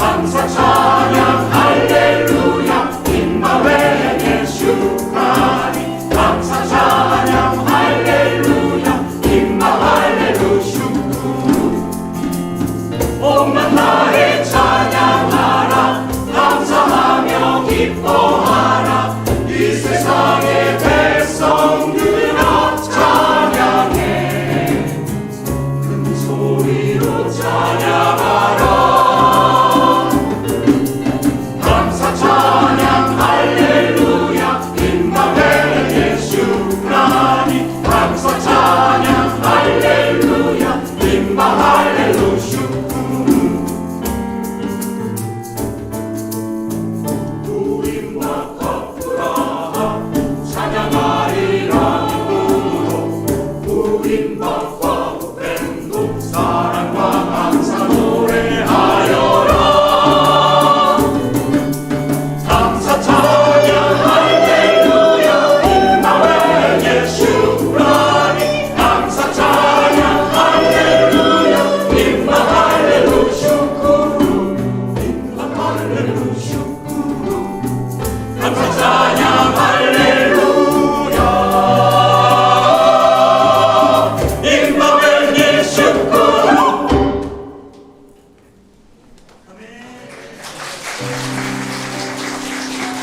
찬사 찬양 할렐루야 임마웨의 슈가리 찬사 찬양 할렐루야 임마 할렐루 슈 온만 나의 찬양하라. 감사하며 기뻐.